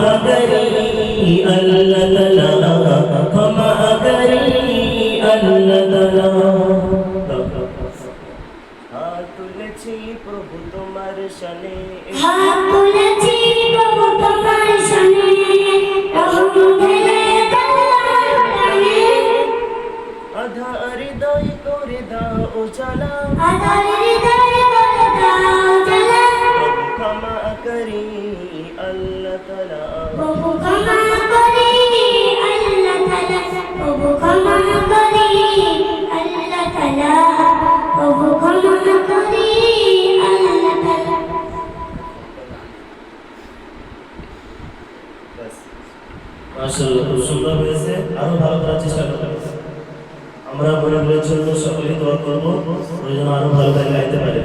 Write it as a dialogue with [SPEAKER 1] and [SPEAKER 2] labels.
[SPEAKER 1] ক্ষমা করি আল্লাহ তালা ক্ষমা করি আল্লাহ তালা। হাত তুলেছি প্রভু তোমার শনে।
[SPEAKER 2] হাত তুলেছি প্রভু তোমার শনে রহম ঢেলে দাও আমার প্রাণে
[SPEAKER 1] আধার দয় করে দাও চলা
[SPEAKER 2] আধার হৃদয়ে
[SPEAKER 1] সুন্দর হয়েছে ভালো করার চেষ্টা আমরা মনে জন্য সকলেই দোয়া করব জন্য আরও ভালো করে গাইতে পারে।